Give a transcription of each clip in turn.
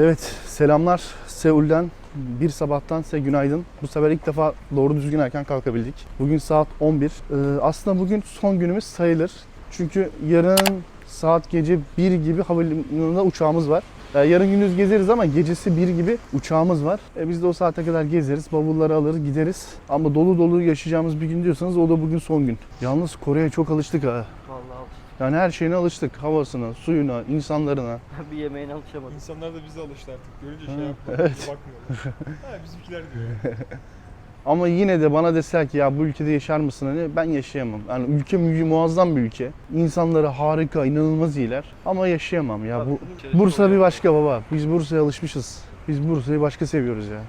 Evet, selamlar Seul'den. Bir sabahtan size günaydın. Bu sefer ilk defa doğru düzgün erken kalkabildik. Bugün saat 11. Ee, aslında bugün son günümüz sayılır. Çünkü yarın saat gece 1 gibi havalimanında uçağımız var. Ee, yarın gündüz gezeriz ama gecesi 1 gibi uçağımız var. Ee, biz de o saate kadar gezeriz, bavulları alır gideriz. Ama dolu dolu yaşayacağımız bir gün diyorsanız o da bugün son gün. Yalnız Kore'ye çok alıştık ha. Yani her şeyine alıştık. Havasına, suyuna, insanlarına. bir yemeğine alışamadım. İnsanlar da bize alıştı artık. Görünce şey yapmıyor. evet. Bakmıyorlar. ha bizimkiler diyor. Ama yine de bana deseler ki ya bu ülkede yaşar mısın hani ben yaşayamam. Yani ülke muazzam bir ülke. İnsanları harika, inanılmaz iyiler. Ama yaşayamam ya. Bu Bursa bir başka baba. Biz Bursa'ya alışmışız. Biz Bursa'yı başka seviyoruz ya.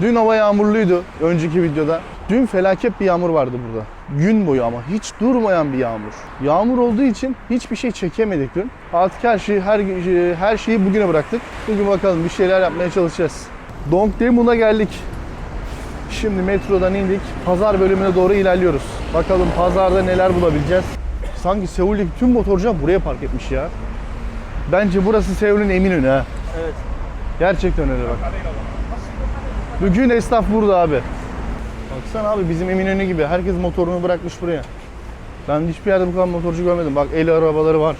Dün hava yağmurluydu önceki videoda. Dün felaket bir yağmur vardı burada. Gün boyu ama hiç durmayan bir yağmur. Yağmur olduğu için hiçbir şey çekemedik dün. Artık her şeyi her her şeyi bugüne bıraktık. Bugün bakalım bir şeyler yapmaya çalışacağız. Dongdaemun'a geldik. Şimdi metrodan indik. Pazar bölümüne doğru ilerliyoruz. Bakalım pazarda neler bulabileceğiz. Sanki Seul'deki tüm motorcular buraya park etmiş ya. Bence burası Seul'ün Eminönü ha. Evet. Gerçekten öyle bak. Bugün esnaf burada abi. Baksana abi bizim Eminönü gibi. Herkes motorunu bırakmış buraya. Ben hiçbir yerde bu kadar motorcu görmedim. Bak el arabaları var.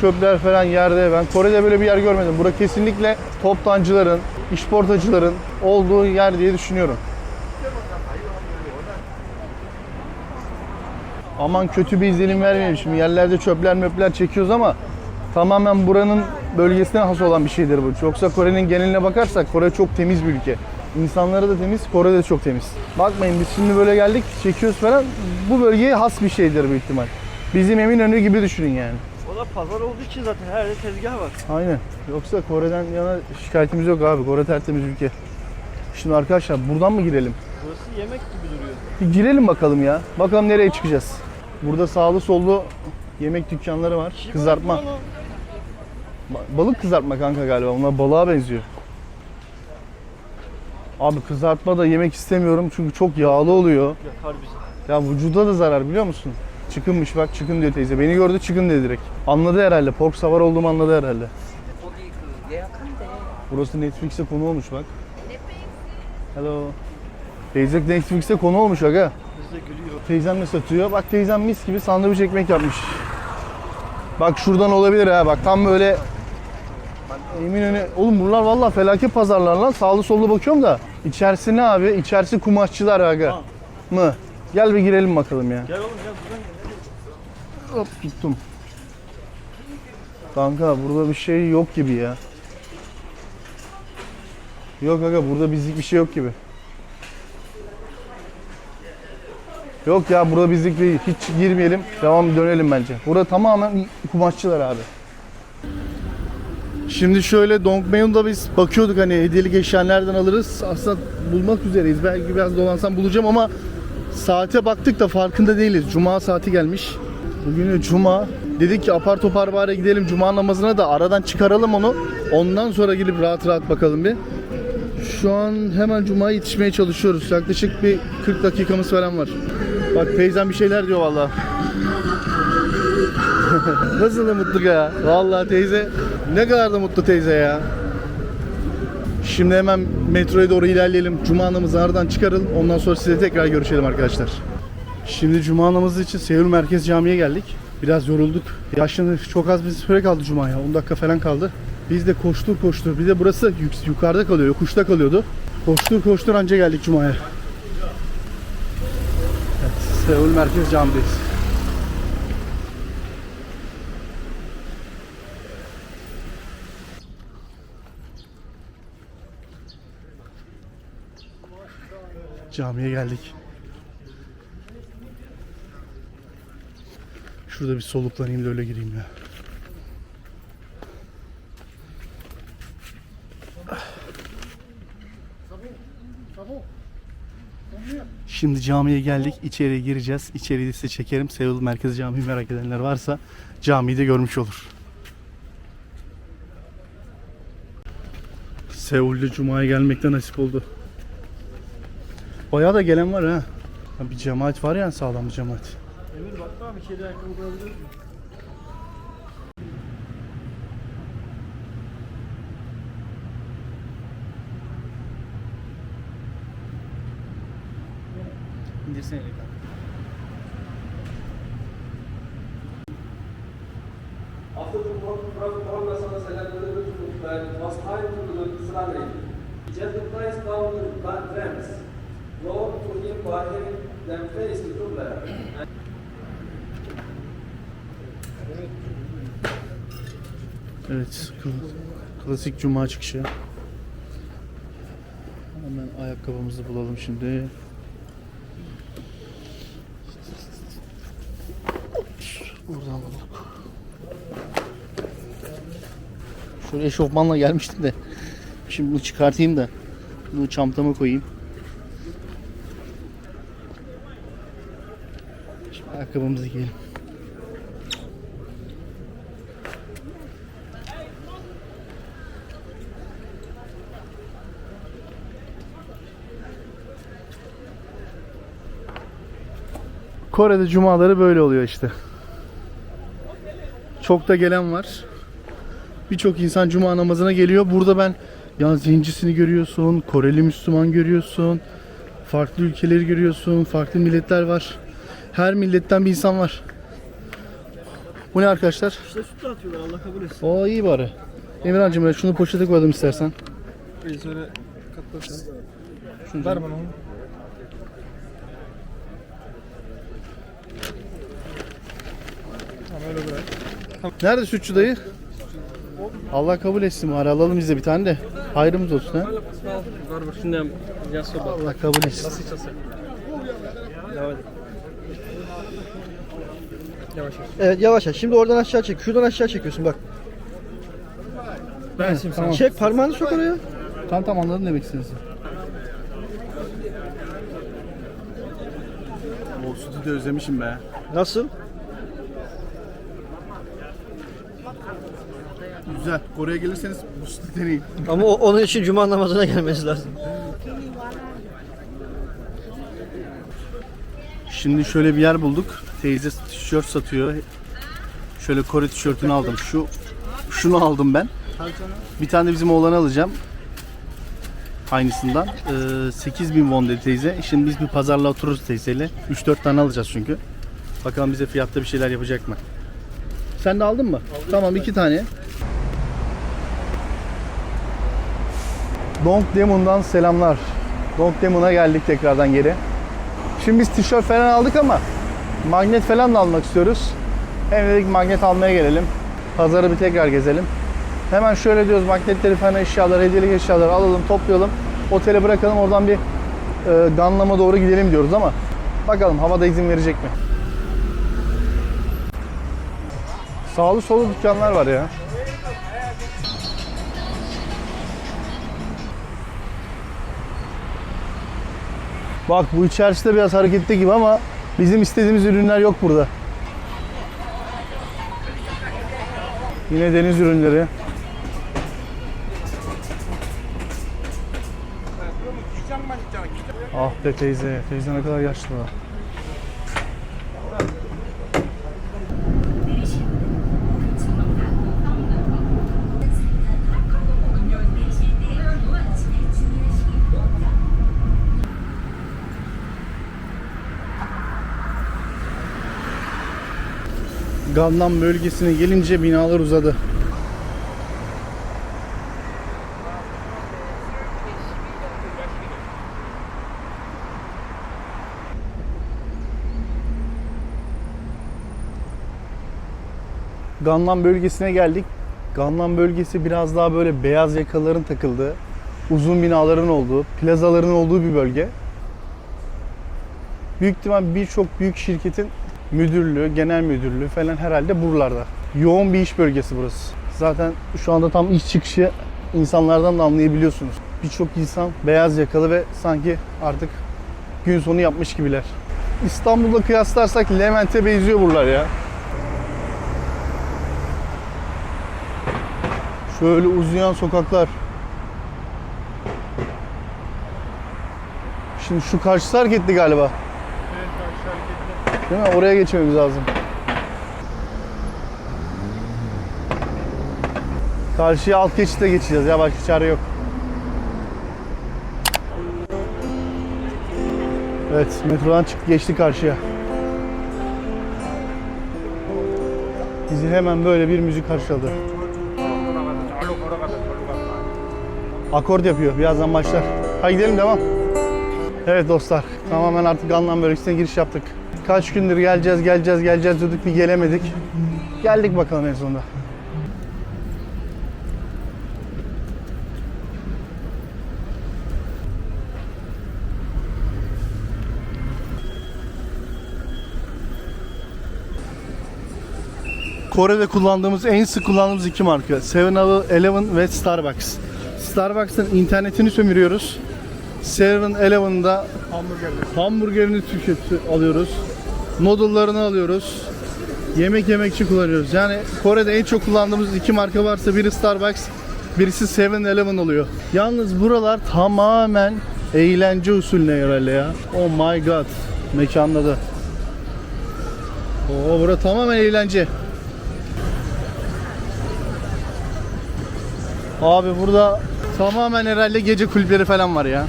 Çöpler falan yerde. Ben Kore'de böyle bir yer görmedim. Bura kesinlikle toptancıların, işportacıların olduğu yer diye düşünüyorum. Aman kötü bir izlenim vermeyelim şimdi. Yerlerde çöpler möpler çekiyoruz ama tamamen buranın bölgesine has olan bir şeydir bu. Yoksa Kore'nin geneline bakarsak Kore çok temiz bir ülke. İnsanları da temiz, Kore de çok temiz. Bakmayın biz şimdi böyle geldik, çekiyoruz falan. Bu bölgeye has bir şeydir büyük ihtimal. Bizim Eminönü gibi düşünün yani. O da pazar olduğu için zaten her yerde tezgah var. Aynen. Yoksa Kore'den yana şikayetimiz yok abi. Kore tertemiz ülke. Şimdi arkadaşlar buradan mı girelim? Burası yemek gibi duruyor. Bir girelim bakalım ya. Bakalım nereye çıkacağız. Burada sağlı sollu yemek dükkanları var. Kızartma. Balık kızartma kanka galiba. Bunlar balığa benziyor. Abi kızartma da yemek istemiyorum çünkü çok yağlı oluyor. Ya vücuda da zarar biliyor musun? Çıkınmış bak çıkın diyor teyze. Beni gördü çıkın dedi direkt. Anladı herhalde. Pork savar olduğumu anladı herhalde. Burası Netflix'e konu olmuş bak. Hello. Teyze Netflix'e konu olmuş aga. Biz de gülüyor. Teyzem de satıyor. Bak teyzem mis gibi sandviç ekmek yapmış. Bak şuradan olabilir ha. Bak tam böyle Eminönü. Oğlum bunlar vallahi felaket pazarlar lan. Sağlı sollu bakıyorum da. İçerisi ne abi? İçerisi kumaşçılar aga. Ha. Mı? Gel bir girelim bakalım ya. Gel oğlum gel buradan gel. Hop tuttum. Kanka burada bir şey yok gibi ya. Yok aga burada bizlik bir şey yok gibi. Yok ya burada bizlik değil. Hiç girmeyelim. Devam dönelim bence. Burada tamamen kumaşçılar abi. Şimdi şöyle Dongmyeon'da biz bakıyorduk hani hediyelik eşya nereden alırız. Aslında bulmak üzereyiz. Belki biraz dolansam bulacağım ama saate baktık da farkında değiliz. Cuma saati gelmiş. Bugün Cuma. Dedik ki apar topar bari gidelim Cuma namazına da aradan çıkaralım onu. Ondan sonra gidip rahat rahat bakalım bir. Şu an hemen Cuma'ya yetişmeye çalışıyoruz. Yaklaşık bir 40 dakikamız falan var. Bak teyzem bir şeyler diyor vallahi. Nasıl da mutlu ya. Vallahi teyze ne kadar da mutlu teyze ya. Şimdi hemen metroya doğru ilerleyelim. Cuma namazını aradan çıkaralım. Ondan sonra size tekrar görüşelim arkadaşlar. Şimdi Cuma namazı için Seul Merkez Camii'ye geldik. Biraz yorulduk. Yaşlandık. Çok az bir süre kaldı Cuma'ya. 10 dakika falan kaldı. Biz de koştur koştur. Bir de burası yük- yukarıda kalıyor. Yokuşta kalıyordu. Koştur koştur anca geldik Cuma'ya. Evet, Seul Merkez Camii'deyiz. Camiye geldik. Şurada bir soluklanayım da öyle gireyim ya. Şimdi camiye geldik. İçeriye gireceğiz. İçeriği size çekerim. Seul Merkez Camii merak edenler varsa camiyi de görmüş olur. Seul'de Cuma'ya gelmekten nasip oldu. Bayağı da gelen var ha. Bir cemaat var yani sağlam bir cemaat. Emir bak abi kedi ayakkabı bulabilir miyim? İndirsene elini. After Muhammad sallallahu aleyhi just the price down the ramps brought to him by. Evet, kl- klasik cuma çıkışı. Hemen ayakkabımızı bulalım şimdi. Buradan bulduk. Şöyle eşofmanla gelmiştim de. Şimdi bunu çıkartayım da. Bunu çantama koyayım. Şimdi ayakkabımızı giyelim. Kore'de cumaları böyle oluyor işte. Çok da gelen var. Birçok insan cuma namazına geliyor. Burada ben ya zencisini görüyorsun, Koreli Müslüman görüyorsun, farklı ülkeleri görüyorsun, farklı milletler var. Her milletten bir insan var. Bu ne arkadaşlar? İşte süt atıyorlar Allah kabul etsin. Oo iyi bari. Emirhan'cığım ben şunu poşete koydum istersen. Reis öyle katlasın. Şunu Ver bana onu. Tamam öyle bırak. Nerede sütçü dayı? Allah kabul etsin bari alalım biz de bir tane de. Hayrımız olsun ha. Var var. Şimdi yaz soba. Allah kabul etsin. Yavaş yavaş. Evet yavaş yavaş. Şimdi oradan aşağı çek. Şuradan aşağı çekiyorsun bak. Ben tamam. Çek parmağını sok oraya. Tamam tamam anladım demek istediğinizi. O sütü de özlemişim be. Nasıl? Güzel. Kore'ye gelirseniz bu sütü deneyin. Ama o- onun için cuma namazına gelmesi lazım. Şimdi şöyle bir yer bulduk. Teyze tişört satıyor. Şöyle Kore tişörtünü aldım. Şu şunu aldım ben. Bir tane de bizim oğlanı alacağım. Aynısından. Ee, 8000 won dedi teyze. Şimdi biz bir pazarla otururuz teyzeyle. 3-4 tane alacağız çünkü. Bakalım bize fiyatta bir şeyler yapacak mı? Sen de aldın mı? Tamam iki tane. Dongdaemun'dan selamlar. Dongdaemun'a geldik tekrardan geri. Şimdi biz tişört falan aldık ama magnet falan da almak istiyoruz. Hem dedik magnet almaya gelelim. Pazarı bir tekrar gezelim. Hemen şöyle diyoruz magnetleri falan eşyalar, hediyelik eşyaları alalım, toplayalım. Otele bırakalım oradan bir e, Ganlam'a doğru gidelim diyoruz ama bakalım havada izin verecek mi? Sağlı solu dükkanlar var ya. Bak bu içerisi de biraz hareketli gibi ama bizim istediğimiz ürünler yok burada. Yine deniz ürünleri. Ah be teyze, teyze ne kadar yaşlı. Gangnam bölgesine gelince binalar uzadı. Gangnam bölgesine geldik. Gangnam bölgesi biraz daha böyle beyaz yakaların takıldığı, uzun binaların olduğu, plazaların olduğu bir bölge. Büyük ihtimal birçok büyük şirketin müdürlüğü, genel müdürlüğü falan herhalde buralarda. Yoğun bir iş bölgesi burası. Zaten şu anda tam iş çıkışı insanlardan da anlayabiliyorsunuz. Birçok insan beyaz yakalı ve sanki artık gün sonu yapmış gibiler. İstanbul'da kıyaslarsak Levent'e benziyor buralar ya. Şöyle uzayan sokaklar. Şimdi şu karşısı hareketli galiba. Değil mi? Oraya geçmemiz lazım. Karşıya alt geçitte geçeceğiz ya başka çare yok. Evet metrodan çık geçti karşıya. Bizi hemen böyle bir müzik karşıladı. Akord yapıyor. Birazdan başlar. Hadi gidelim devam. Evet dostlar. Tamamen artık Gangnam bölgesine giriş yaptık. Kaç gündür geleceğiz, geleceğiz, geleceğiz dedik bir gelemedik. Geldik bakalım en sonunda. Kore'de kullandığımız, en sık kullandığımız iki marka. 7-Eleven ve Starbucks. Starbucks'ın internetini sömürüyoruz. 7-Eleven'da hamburgerini tüketi alıyoruz. Noodle'larını alıyoruz. Yemek yemek için kullanıyoruz. Yani Kore'de en çok kullandığımız iki marka varsa biri Starbucks, birisi 7-Eleven oluyor. Yalnız buralar tamamen eğlence usulüne herhalde ya. Oh my god. Mekanda da. Oo, bura tamamen eğlence. Abi burada tamamen herhalde gece kulüpleri falan var ya.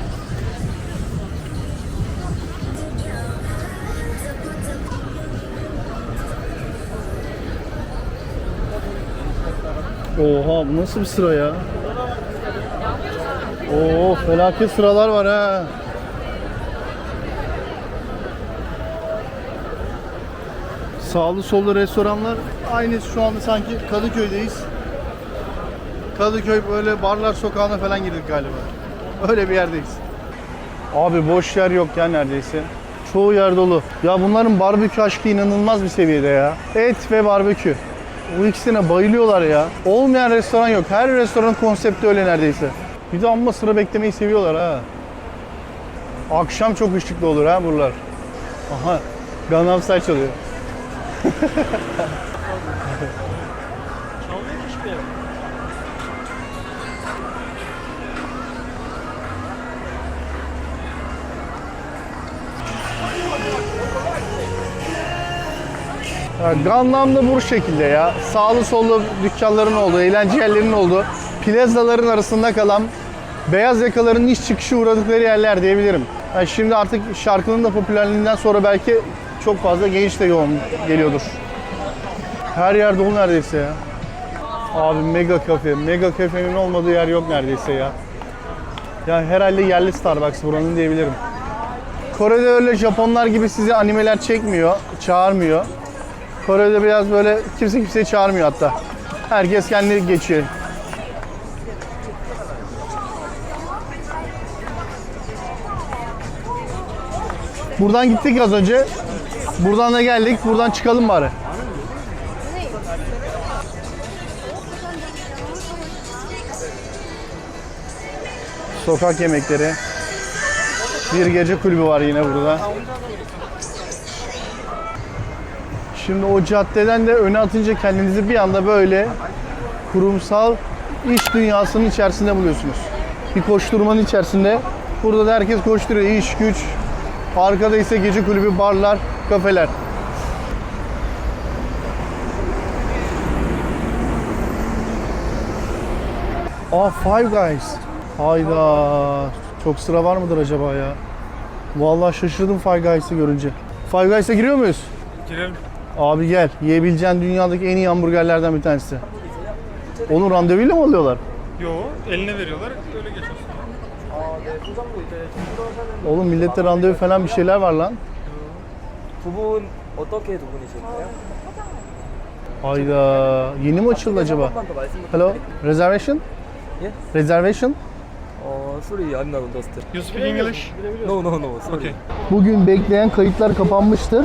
Oha bu nasıl bir sıra ya? Oo felaket sıralar var ha. Sağlı sollu restoranlar aynı şu anda sanki Kadıköy'deyiz. Kadıköy böyle barlar sokağına falan girdik galiba. Öyle bir yerdeyiz. Abi boş yer yok ya neredeyse. Çoğu yer dolu. Ya bunların barbekü aşkı inanılmaz bir seviyede ya. Et ve barbekü. Bu ikisine bayılıyorlar ya. Olmayan restoran yok. Her restoran konsepti öyle neredeyse. Bir de amma sıra beklemeyi seviyorlar ha. Akşam çok ışıklı olur ha buralar. Aha Gangnam Style çalıyor. Ya Gangnam'da bu şekilde ya. Sağlı sollu dükkanların olduğu, eğlence yerlerinin olduğu, plazaların arasında kalan beyaz yakaların iş çıkışı uğradıkları yerler diyebilirim. Ha şimdi artık şarkının da popülerliğinden sonra belki çok fazla genç de yoğun geliyordur. Her yer dolu neredeyse ya. Abi mega kafe, mega kafenin olmadığı yer yok neredeyse ya. Ya herhalde yerli Starbucks buranın diyebilirim. Kore'de öyle Japonlar gibi sizi animeler çekmiyor, çağırmıyor. Kore'de biraz böyle kimse kimseyi çağırmıyor hatta. Herkes kendi geçiyor. Buradan gittik az önce. Buradan da geldik. Buradan çıkalım bari. Sokak yemekleri. Bir gece kulübü var yine burada. Şimdi o caddeden de öne atınca kendinizi bir anda böyle kurumsal iş dünyasının içerisinde buluyorsunuz. Bir koşturmanın içerisinde. Burada da herkes koşturuyor. İş, güç. Arkada ise gece kulübü, barlar, kafeler. Aa Five Guys. Hayda. Çok sıra var mıdır acaba ya? Vallahi şaşırdım Five Guys'ı görünce. Five Guys'a giriyor muyuz? Girelim. Abi gel. Yiyebileceğin dünyadaki en iyi hamburgerlerden bir tanesi. Onu randevuyla mı alıyorlar? Yo, eline veriyorlar, öyle geçiyorsun. Oğlum millette randevu falan bir şeyler var lan. 두 분 어떻게 두 분이실까요? Hayda. Yeni mi açıldı acaba? 한 번 더 말씀 Hello? Reservation? Yes? Reservation? 어, sorry, I'm not understood. You speak English? No, no, no, sorry. Okay. Bugün bekleyen kayıtlar kapanmıştır.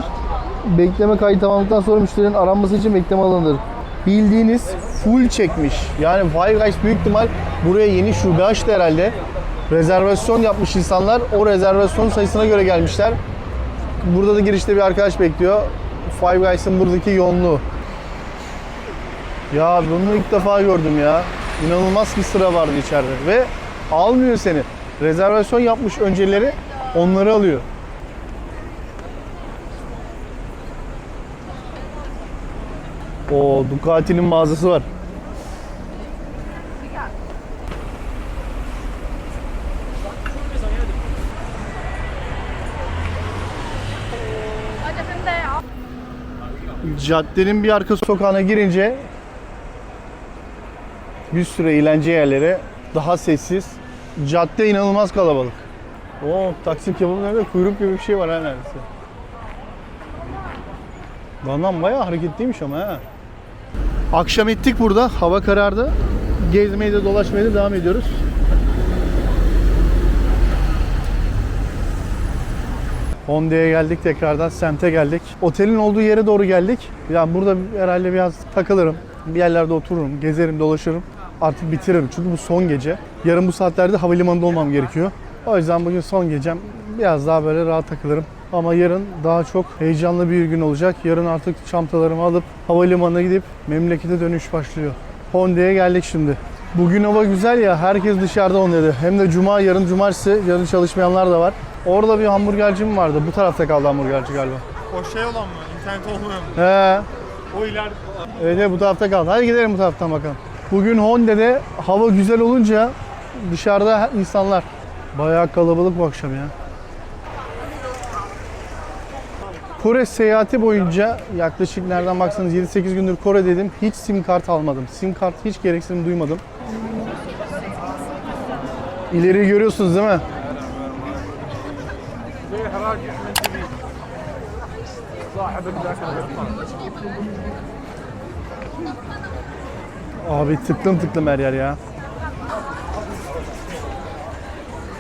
Bekleme kayıt tamamladıktan sonra müşterinin aranması için bekleme alınır. Bildiğiniz full çekmiş. Yani Five Guys büyük ihtimal buraya yeni şube açtı herhalde. Rezervasyon yapmış insanlar. O rezervasyon sayısına göre gelmişler. Burada da girişte bir arkadaş bekliyor. Five Guys'ın buradaki yoğunluğu. Ya bunu ilk defa gördüm ya. İnanılmaz bir sıra vardı içeride ve almıyor seni. Rezervasyon yapmış önceleri onları alıyor. O Ducati'nin mağazası var. Caddenin bir arka sokağına girince bir sürü eğlence yerleri daha sessiz. Cadde inanılmaz kalabalık. Oo, Taksim kebabın önünde kuyruk gibi bir şey var ha neredeyse. Dandan bayağı hareketliymiş ama ha. Akşam ettik burada. Hava karardı. Gezmeye de dolaşmaya da devam ediyoruz. Honde'ye geldik tekrardan semte geldik. Otelin olduğu yere doğru geldik. Ya burada herhalde biraz takılırım. Bir yerlerde otururum, gezerim, dolaşırım. Artık bitiririm çünkü bu son gece. Yarın bu saatlerde havalimanında olmam gerekiyor. O yüzden bugün son gecem. Biraz daha böyle rahat takılırım. Ama yarın daha çok heyecanlı bir gün olacak. Yarın artık çantalarımı alıp havalimanına gidip memlekete dönüş başlıyor. Honde'ye geldik şimdi. Bugün hava güzel ya herkes dışarıda Honde'de. Hem de cuma yarın cumartesi yarın çalışmayanlar da var. Orada bir hamburgerci mi vardı? Bu tarafta kaldı hamburgerci galiba. O şey olan mı? İnternet olmuyor mu? He. O ileride. Evet, bu tarafta kaldı. Hadi gidelim bu taraftan bakalım. Bugün Honde'de hava güzel olunca dışarıda insanlar bayağı kalabalık bu akşam ya. Kore seyahati boyunca yaklaşık nereden baksanız 7-8 gündür Kore dedim. Hiç sim kart almadım. Sim kart hiç gereksinim duymadım. İleri görüyorsunuz değil mi? Abi tıklım tıklım her yer ya.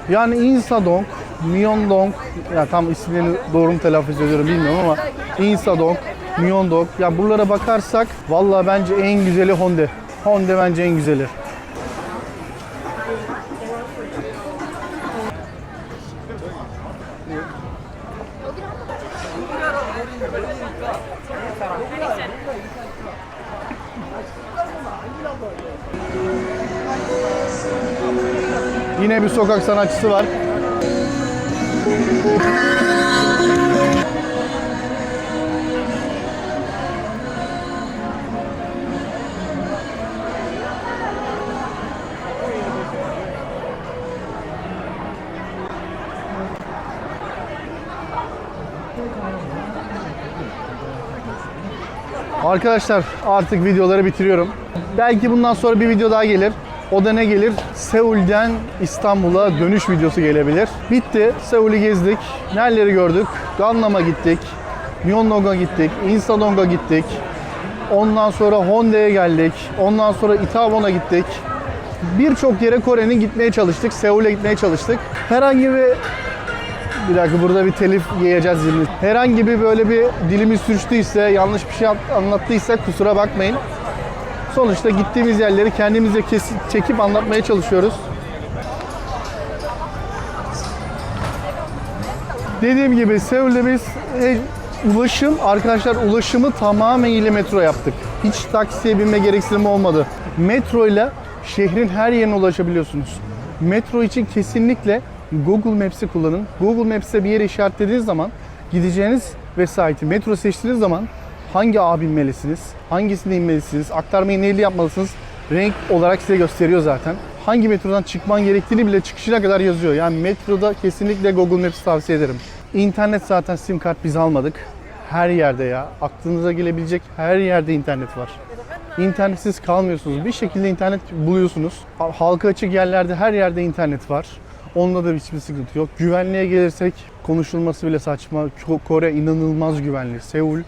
Yani Insadong, Myeongdong, ya tam ismini doğru mu telaffuz ediyorum bilmiyorum ama Insadong, Myeongdong. Ya buralara bakarsak vallahi bence en güzeli Honda. Honda bence en güzeli. Yine bir sokak sanatçısı var. Arkadaşlar artık videoları bitiriyorum. Belki bundan sonra bir video daha gelir. O da ne gelir? Seul'den İstanbul'a dönüş videosu gelebilir. Bitti. Seul'ü gezdik. Nereleri gördük? Gangnam'a gittik. Myeongdong'a gittik. Insadong'a gittik. Ondan sonra Hondae'ye geldik. Ondan sonra Itaewon'a gittik. Birçok yere Kore'nin gitmeye çalıştık. Seul'e gitmeye çalıştık. Herhangi bir bir dakika burada bir telif yiyeceğiz şimdi. Herhangi bir böyle bir dilimiz sürçtüyse, yanlış bir şey anlattıysa kusura bakmayın. Sonuçta gittiğimiz yerleri kendimize kesin, çekip anlatmaya çalışıyoruz. Dediğim gibi Seul'de biz e, ulaşım, arkadaşlar ulaşımı tamamıyla metro yaptık. Hiç taksiye binme gereksinimi olmadı. Metro ile şehrin her yerine ulaşabiliyorsunuz. Metro için kesinlikle Google Maps'i kullanın. Google Maps'te bir yere işaretlediğiniz zaman gideceğiniz vesayeti metro seçtiğiniz zaman hangi ağa binmelisiniz, hangisine inmelisiniz, aktarmayı neyli yapmalısınız renk olarak size gösteriyor zaten. Hangi metrodan çıkman gerektiğini bile çıkışına kadar yazıyor. Yani metroda kesinlikle Google Maps tavsiye ederim. İnternet zaten sim kart biz almadık. Her yerde ya. Aklınıza gelebilecek her yerde internet var. İnternetsiz kalmıyorsunuz. Bir şekilde internet buluyorsunuz. Halka açık yerlerde her yerde internet var. Onunla da hiçbir sıkıntı yok. Güvenliğe gelirsek konuşulması bile saçma. Ko- Kore inanılmaz güvenli. Seul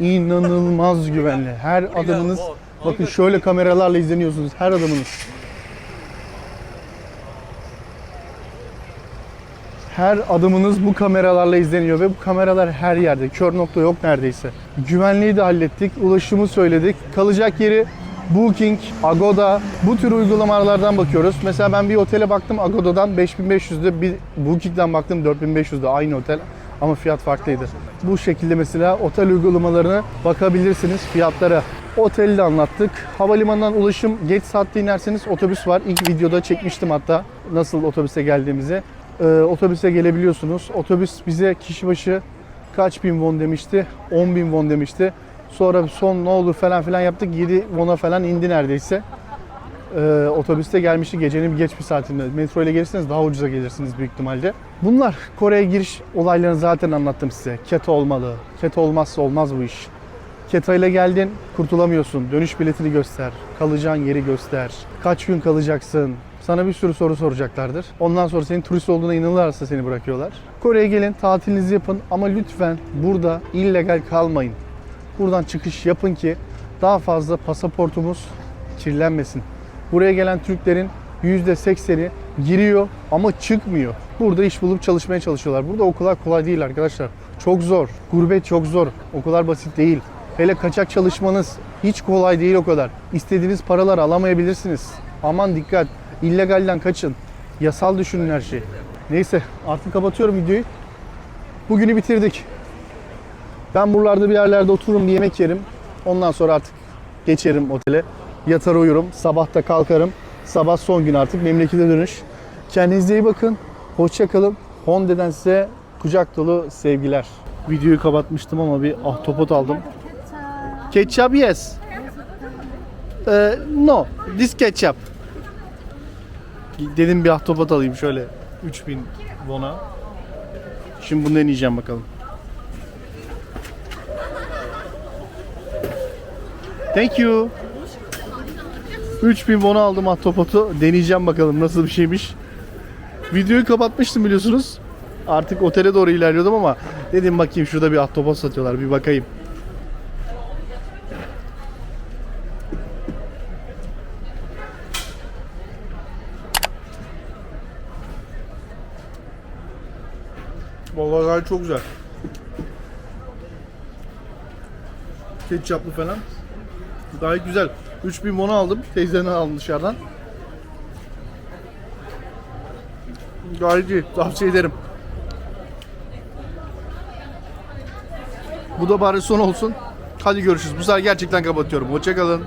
inanılmaz güvenli. Her adımınız bakın şöyle kameralarla izleniyorsunuz. Her adımınız. Her adımınız bu kameralarla izleniyor ve bu kameralar her yerde. Kör nokta yok neredeyse. Güvenliği de hallettik. Ulaşımı söyledik. Kalacak yeri Booking, Agoda bu tür uygulamalardan bakıyoruz. Mesela ben bir otele baktım Agoda'dan 5500'de bir Booking'den baktım 4500'de aynı otel ama fiyat farklıydı. Bu şekilde mesela otel uygulamalarına bakabilirsiniz fiyatlara. Oteli de anlattık. Havalimanından ulaşım geç saatte inerseniz otobüs var. İlk videoda çekmiştim hatta nasıl otobüse geldiğimizi. Ee, otobüse gelebiliyorsunuz. Otobüs bize kişi başı kaç bin won demişti? 10 bin won demişti. Sonra son ne olur falan filan yaptık. 7 won'a falan indi neredeyse. Ee, otobüste gelmişti gecenin geç bir saatinde. Metro ile gelirseniz daha ucuza gelirsiniz büyük ihtimalle. Bunlar Kore'ye giriş olaylarını zaten anlattım size. Keto olmalı. Keto olmazsa olmaz bu iş. Keta ile geldin, kurtulamıyorsun. Dönüş biletini göster. Kalacağın yeri göster. Kaç gün kalacaksın? Sana bir sürü soru soracaklardır. Ondan sonra senin turist olduğuna inanırlarsa seni bırakıyorlar. Kore'ye gelin, tatilinizi yapın ama lütfen burada illegal kalmayın. Buradan çıkış yapın ki daha fazla pasaportumuz kirlenmesin. Buraya gelen Türklerin %80'i giriyor ama çıkmıyor. Burada iş bulup çalışmaya çalışıyorlar. Burada o kolay değil arkadaşlar. Çok zor. Gurbet çok zor. O basit değil. Hele kaçak çalışmanız hiç kolay değil o kadar. İstediğiniz paraları alamayabilirsiniz. Aman dikkat. İllegalden kaçın. Yasal düşünün her şeyi. Neyse artık kapatıyorum videoyu. Bugünü bitirdik. Ben buralarda bir yerlerde otururum bir yemek yerim. Ondan sonra artık geçerim otele. Yatar uyurum. Sabah da kalkarım. Sabah son gün artık memlekete dönüş. Kendinize iyi bakın. Hoşça kalın. Honde'den size kucak dolu sevgiler. Videoyu kapatmıştım ama bir ahtapot aldım. Ketchup yes. Ee, no, this ketchup. Dedim bir ahtapot alayım şöyle 3000 won'a. Şimdi bunu deneyeceğim bakalım. Thank you. 3000 won aldım ahtapotu. Deneyeceğim bakalım nasıl bir şeymiş. Videoyu kapatmıştım biliyorsunuz. Artık otele doğru ilerliyordum ama dedim bakayım şurada bir ahtapot satıyorlar bir bakayım. Vallahi çok güzel. Ketçaplı falan. Gayet güzel. 3000 won aldım. Teyzeden aldım dışarıdan. Gayet iyi. Tavsiye ederim. Bu da bari son olsun. Hadi görüşürüz. Bu sefer gerçekten kapatıyorum. Hoşçakalın.